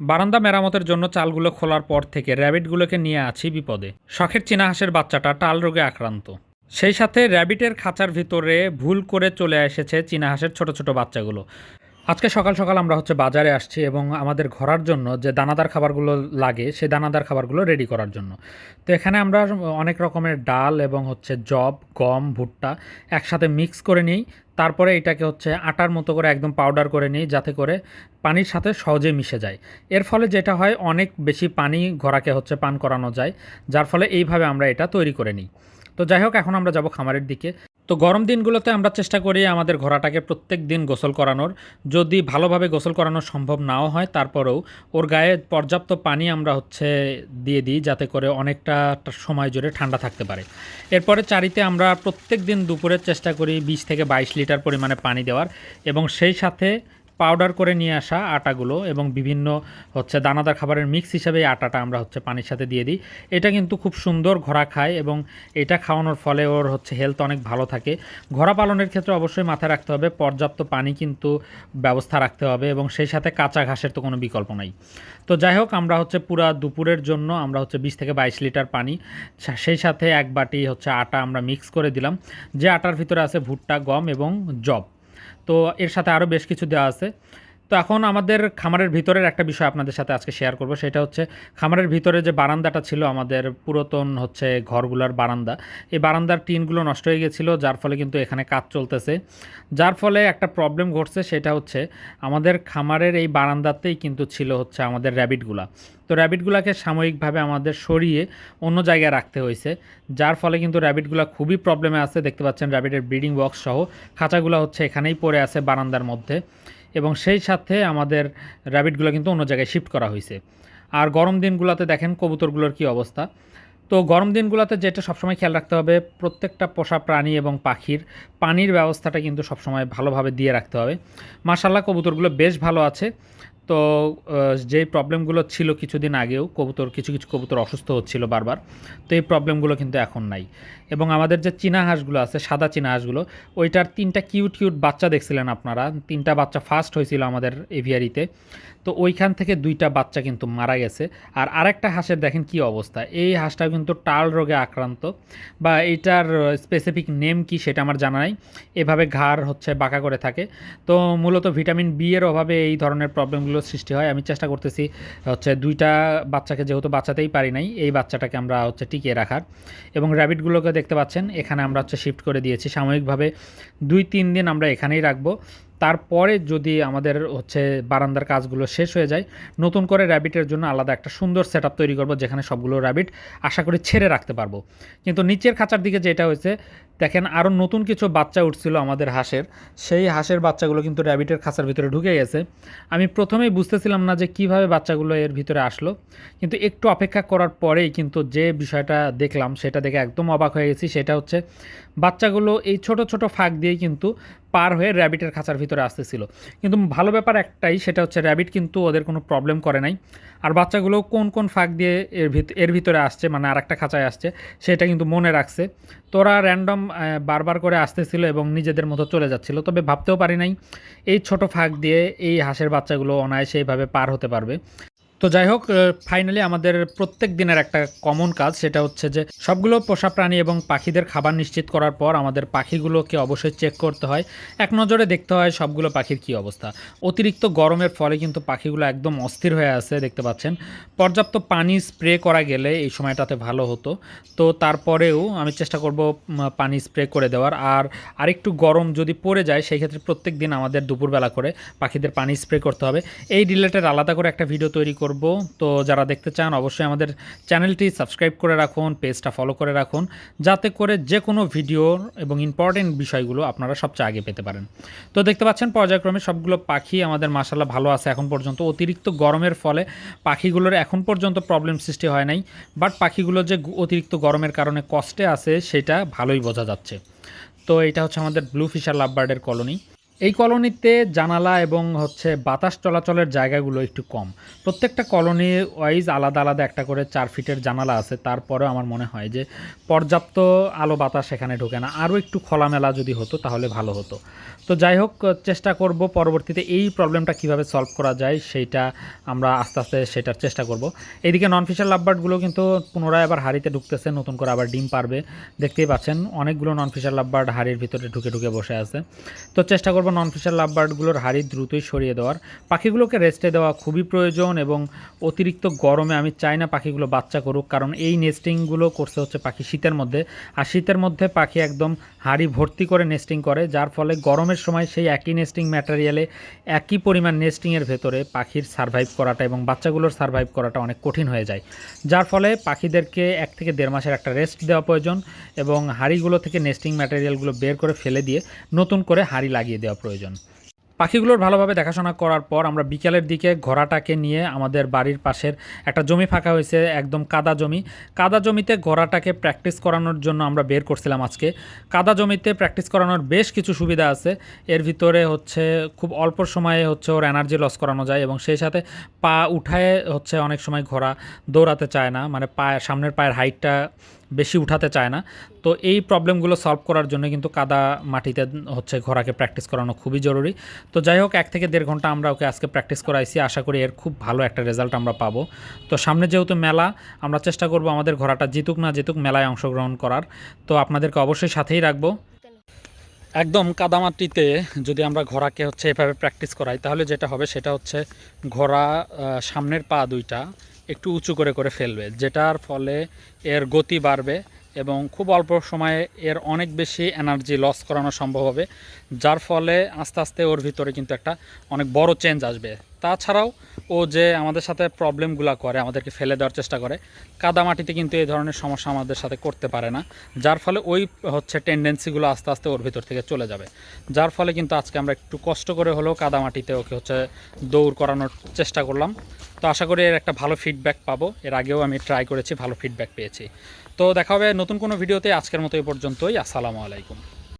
বারান্দা মেরামতের জন্য চালগুলো খোলার পর থেকে র্যাবিটগুলোকে নিয়ে আছি বিপদে। শখের চীনা হাঁসের বাচ্চাটা টাল রোগে আক্রান্ত। সেই সাথে র্যাবিটের খাঁচার ভিতরে ভুল করে চলে এসেছে চীনা হাঁসের ছোট ছোট বাচ্চাগুলো। আজকে সকাল সকাল আমরা হচ্ছে বাজারে আসছি এবং আমাদের ঘোরার জন্য যে দানাদার খাবারগুলো লাগে, সেই দানাদার খাবারগুলো রেডি করার জন্য। তো এখানে আমরা অনেক রকমের ডাল এবং হচ্ছে জব গম, ভুট্টা একসাথে মিক্স করে নিই। তারপরে এটাকে হচ্ছে আটার মতো করে একদম পাউডার করে নিই যাতে করে পানির সাথে সহজে মিশে যায়। এর ফলে যেটা হয়, অনেক বেশি পানি ঘোড়াকে হচ্ছে পান করানো যায়, যার ফলে এইভাবে আমরা এটা তৈরি করে নিই। তো যাই হোক, এখন আমরা যাব খামারের দিকে। তো গরম দিনগুলোতে আমরা চেষ্টা করি আমাদের ঘোড়াটাকে প্রত্যেক দিন গোসল করানোর। যদি ভালোভাবে গোসল করানো সম্ভব নাও হয়, তারপরেও ওর গায়ে পর্যাপ্ত পানি আমরা হচ্ছে দিয়ে দিই যাতে করে অনেকটা সময় জুড়ে ঠান্ডা থাকতে পারে। এরপরে চারিতে আমরা প্রত্যেক দিন দুপুরের চেষ্টা করি বিশ থেকে বাইশ লিটার পরিমাণে পানি দেওয়ার এবং সেই সাথে পাউডার করে নিয়ে আসা আটাগুলো এবং বিভিন্ন হচ্ছে দানাদার খাবারের মিক্স হিসেবে এই আটাটা আমরা হচ্ছে পানির সাথে দিয়ে দিই। এটা কিন্তু খুব সুন্দর ঘোড়া খায় এবং এটা খাওয়ানোর ফলে ওর হচ্ছে হেলথ অনেক ভালো থাকে। ঘোড়া পালনের ক্ষেত্রে অবশ্যই মাথায় রাখতে হবে, পর্যাপ্ত পানি কিন্তু ব্যবস্থা রাখতে হবে এবং সেই সাথে কাঁচা ঘাসের তো কোনো বিকল্প নাই। তো যাই হোক, আমরা হচ্ছে পুরা দুপুরের জন্য আমরা হচ্ছে বিশ থেকে বাইশ লিটার পানি সেই সাথে এক বাটি হচ্ছে আটা আমরা মিক্স করে দিলাম। যে আটার ভিতরে আছে ভুট্টা, গম এবং জব তো এর সাথে আরও বেশ কিছু দেওয়া আছে। তো এখন আমাদের খামারের ভিতরের একটা বিষয় আপনাদের সাথে আজকে শেয়ার করব। সেটা হচ্ছে খামারের ভিতরে যে বারান্দাটা ছিল, আমাদের পুরাতন হচ্ছে ঘরগুলোর বারান্দা, এই বারান্দার টিনগুলো নষ্ট হয়ে গেছিল, যার ফলে কিন্তু এখানে কাজ চলতেছে। যার ফলে একটা প্রবলেম ঘটছে, সেটা হচ্ছে আমাদের খামারের এই বারান্দাতেই কিন্তু ছিল হচ্ছে আমাদের র্যাবিটগুলা তো র্যাবিটগুলোকে সাময়িকভাবে আমাদের সরিয়ে অন্য জায়গায় রাখতে হয়েছে, যার ফলে কিন্তু র্যাবিটগুলো খুবই প্রবলেমে আছে। দেখতে পাচ্ছেন র্যাবিটের ব্রিডিং বক্স সহ খাঁচাগুলো হচ্ছে এখানেই পড়ে আছে বারান্দার মধ্যে। এবং সেই সাথে আমাদের র্যাবিটগুলো কিন্তু অন্য জায়গায় শিফট করা হয়েছে। আর গরম দিনগুলোতে দেখেন কবুতরগুলোর কি অবস্থা। তো গরম দিনগুলোতে যেটা সবসময় খেয়াল রাখতে হবে, প্রত্যেকটা পোষা প্রাণী এবং পাখির পানির ব্যবস্থাটা কিন্তু সবসময় ভালোভাবে দিয়ে রাখতে হবে। মার্শাল্লাহ কবুতরগুলো বেশ ভালো আছে। তো যেই প্রবলেমগুলো ছিল কিছুদিন আগেও, কবুতর, কিছু কিছু কবুতর অসুস্থ হচ্ছিল বারবার, তো এই প্রবলেমগুলো কিন্তু এখন নাই। এবং আমাদের যে চীনা হাঁসগুলো আছে, সাদা চীনা হাঁসগুলো, ওইটার তিনটা কিউট কিউট বাচ্চা দেখছিলেন আপনারা। তিনটা বাচ্চা ফার্স্ট হয়েছিল আমাদের এভিয়ারিতে তো ওইখান থেকে দুইটা বাচ্চা কিন্তু মারা গেছে। আর আরেকটা হাঁসের দেখেন কি অবস্থা। এই হাঁসটা কিন্তু টাল রোগে আক্রান্ত। বা এইটার স্পেসিফিক নেম কি সেটা আমার জানা নাই। এভাবে ঘাড় হচ্ছে, বাঁকা করে থাকে। তো মূলত ভিটামিন বি এর অভাবে এই ধরনের প্রবলেমগুলো সৃষ্টি হয়। আমি চেষ্টা করতেছি, হচ্ছে দুইটা বাচ্চাকে যেহেতু বাঁচাতেই পারি নাই, এই বাচ্চাটাকে আমরা হচ্ছে টিকিয়ে রাখার। এবং র্যাবিটগুলোকে দেখতে পাচ্ছেন, এখানে আমরা হচ্ছে শিফট করে দিয়েছি। সাময়িকভাবে দুই, তিন দিন আমরা এখানেই রাখব। তারপরে যদি আমাদের হচ্ছে বারান্দার কাজগুলো শেষ হয়ে যায়, নতুন করে র্যাবিটের জন্য আলাদা একটা সুন্দর সেট তৈরি করব, যেখানে সবগুলো র্যাবিট আশা করি ছেড়ে রাখতে পারব। কিন্তু নিচের খাঁচার দিকে যেটা হয়েছে দেখেন আরও নতুন কিছু বাচ্চা উঠছিল আমাদের হাঁসের। সেই হাঁসের বাচ্চাগুলো কিন্তু র্যাবিটের খাঁচার ভিতরে ঢুকে গেছে। আমি প্রথমেই বুঝতেছিলাম না যে কীভাবে বাচ্চাগুলো এর ভিতরে আসলো। কিন্তু একটু অপেক্ষা করার পরেই কিন্তু যে বিষয়টা দেখলাম, সেটা দেখে একদম অবাক হয়ে গেছি। সেটা হচ্ছে, বাচ্চাগুলো এই ছোট ছোট ফাঁক দিয়েই কিন্তু পার হয়ে র্যাবিটের খাঁচার ভিতরে আসতেছিল। কিন্তু ভালো ব্যাপার একটাই, সেটা হচ্ছে র্যাবিট কিন্তু ওদের কোনো প্রবলেম করে নাই। আর বাচ্চাগুলো কোন কোন ফাঁক দিয়ে এর ভিতরে আসছে মানে আর একটা খাঁচায় আসছে, সেটা কিন্তু মনে রাখছে। তোরা র্যান্ডম বারবার করে আসতেছিল এবং নিজেদের মতো চলে যাচ্ছিল। তবে ভাবতেও পারি নাই, এই ছোট ফাঁক দিয়ে এই হাঁসের বাচ্চাগুলো অনায়াসে এইভাবে পার হতে পারবে। তো যাই হোক ফাইনালি আমাদের প্রত্যেক দিনের একটা কমন কাজ সেটা হচ্ছে যে সবগুলো পোষা প্রাণী এবং পাখিদের খাবার নিশ্চিত করার পর আমাদের পাখিগুলোকে অবশ্যই চেক করতে হয়। এক নজরে দেখতে হয় সবগুলো পাখির কী অবস্থা। অতিরিক্ত গরমের ফলে কিন্তু পাখিগুলো একদম অস্থির হয়ে আছে, দেখতে পাচ্ছেন। পর্যাপ্ত পানি স্প্রে করা গেলে এই সময়টাতে ভালো হতো। তো তারপরেও আমি চেষ্টা করব পানি স্প্রে করে দেওয়ার। আর আরেকটু গরম যদি পড়ে যায় সেই ক্ষেত্রে প্রত্যেক দিন আমাদের দুপুরবেলা করে পাখিদের পানি স্প্রে করতে হবে। এই রিলেটেড আলাদা করে একটা ভিডিও তৈরি করব। তো যারা দেখতে চান, অবশ্যই আমাদের চ্যানেলটি সাবস্ক্রাইব করে রাখুন, পেজটা ফলো করে রাখুন, যাতে করে যে কোনো ভিডিও এবং ইম্পর্টেন্ট বিষয়গুলো আপনারা সবচেয়ে আগে পেতে পারেন। তো দেখতে পাচ্ছেন, পর্যায়ক্রমে সবগুলো পাখি আমাদের মাসাল্লাহ ভালো আছে এখন পর্যন্ত। অতিরিক্ত গরমের ফলে পাখিগুলোর এখন পর্যন্ত প্রবলেম সৃষ্টি হয় নাই বাট পাখিগুলো যে অতিরিক্ত গরমের কারণে কষ্টে আছে, সেটা ভালোই বোঝা যাচ্ছে। তো এটা হচ্ছে আমাদের ব্লু ফিশার লাভবার্ডের কলোনি। এই কলোনিতে জানালা এবং হচ্ছে বাতাস চলাচলের জায়গাগুলো একটু কম। প্রত্যেকটা কলোনি ওয়াইজ আলাদা আলাদা একটা করে চার ফিটের জানালা আছে। তারপরেও আমার মনে হয় যে পর্যাপ্ত আলো বাতাস এখানে ঢোকে না। আরও একটু খোলামেলা যদি হতো তাহলে ভালো হতো। তো যাই হোক, চেষ্টা করব পরবর্তীতে এই প্রবলেমটা কীভাবে সলভ করা যায় সেইটা আমরা আস্তে আস্তে সেটার চেষ্টা করব। এইদিকে নন ফিশার লাভবার্ডগুলো কিন্তু পুনরায় আবার হাড়িতে ঢুকতেছে, নতুন করে আবার ডিম পারবে। দেখতেই পাচ্ছেন, অনেকগুলো নন ফিশার লাভবার্ড হাড়ির ভিতরে ঢুকে ঢুকে বসে আছে। তো চেষ্টা করব নন ফিশার লাভবার্ডগুলোর হাড়ি দ্রুতই সরিয়ে দেওয়ার। পাখিগুলোকে রেস্টে দেওয়া খুবই প্রয়োজন এবং অতিরিক্ত গরমে আমি চাই না পাখিগুলো বাচ্চা করুক, কারণ এই নেস্টিংগুলো করতে হচ্ছে পাখি শীতের মধ্যে। আর শীতের মধ্যে পাখি একদম হাড়ি ভর্তি করে নেস্টিং করে, যার ফলে গরমের সময় সেই একই নেস্টিং ম্যাটেরিয়ালে একই পরিমাণ নেস্টিংয়ের ভেতরে পাখির সার্ভাইভ করাটা এবং বাচ্চাগুলোর সার্ভাইভ করাটা অনেক কঠিন হয়ে যায়। যার ফলে পাখিদেরকে এক থেকে দেড় মাসের একটা রেস্ট দেওয়া প্রয়োজন এবং হাঁড়িগুলো থেকে নেস্টিং ম্যাটেরিয়ালগুলো বের করে ফেলে দিয়ে নতুন করে হাঁড়ি লাগিয়ে দেওয়া প্রয়োজন। পাখিগুলোর ভালোভাবে দেখাশোনা করার পর আমরা বিকেলের দিকে ঘোড়াটাকে নিয়ে আমাদের বাড়ির পাশের একটা জমি ফাঁকা হয়েছে, একদম কাদা জমি। কাদা জমিতে ঘোড়াটাকে প্র্যাকটিস করানোর জন্য আমরা বের করছিলাম আজকে। কাদা জমিতে প্র্যাকটিস করানোর বেশ কিছু সুবিধা আছে। এর ভিতরে হচ্ছে খুব অল্প সময়ে হচ্ছে ওর এনার্জি লস করানো যায় এবং সেই সাথে পা উঠায় হচ্ছে অনেক সময় ঘোড়া দৌড়াতে চায় না। মানে পায়ের, সামনের পায়ের হাইটটা বেশি উঠাতে চায় না। তো এই প্রবলেমগুলো সলভ করার জন্য কিন্তু কাদা মাটিতে হচ্ছে ঘোড়াকে প্র্যাকটিস করানো খুবই জরুরি। তো যাই হোক, এক থেকে দেড় ঘণ্টা আমরা ওকে আজকে প্র্যাকটিস করাইছি। আশা করি এর খুব ভালো একটা রেজাল্ট আমরা পাবো। তো সামনে যেহেতু মেলা, আমরা চেষ্টা করব আমাদের ঘোড়াটা জিতুক না জিতুক মেলায় অংশগ্রহণ করার। তো আপনাদেরকে অবশ্যই সাথেই রাখব। একদম কাদামাটিতে যদি আমরা ঘোড়াকে হচ্ছে এভাবে প্র্যাকটিস করাই, তাহলে যেটা হবে সেটা হচ্ছে ঘোড়া সামনের পা দুইটা একটু উঁচু করে করে ফেলবে যেটার ফলে এর গতি বাড়বে। এবং খুব অল্প সময়ে এর অনেক বেশি এনার্জি লস করানো সম্ভব হবে, যার ফলে আস্তে আস্তে ওর ভিতরে কিন্তু একটা অনেক বড় চেঞ্জ আসবে। তাছাড়াও ও যে আমাদের সাথে প্রবলেমগুলো করে, আমাদেরকে ফেলে দেওয়ার চেষ্টা করে কাদামাটিতে কিন্তু এই ধরনের সমস্যা আমাদের সাথে করতে পারে না, যার ফলে ওই হচ্ছে টেন্ডেন্সিগুলো আস্তে আস্তে ওর ভিতর থেকে চলে যাবে। যার ফলে কিন্তু আজকে আমরা একটু কষ্ট করে হলেও কাদামাটিতে ওকে হচ্ছে দৌড় করানোর চেষ্টা করলাম। তো আশা করি এর একটা ভালো ফিডব্যাক পাবো। এর আগেও আমি ট্রাই করেছি, ভালো ফিডব্যাক পেয়েছি। তো দেখা হবে নতুন কোনো ভিডিওতে। আজকের মতো এই পর্যন্তই। আসসালামু আলাইকুম।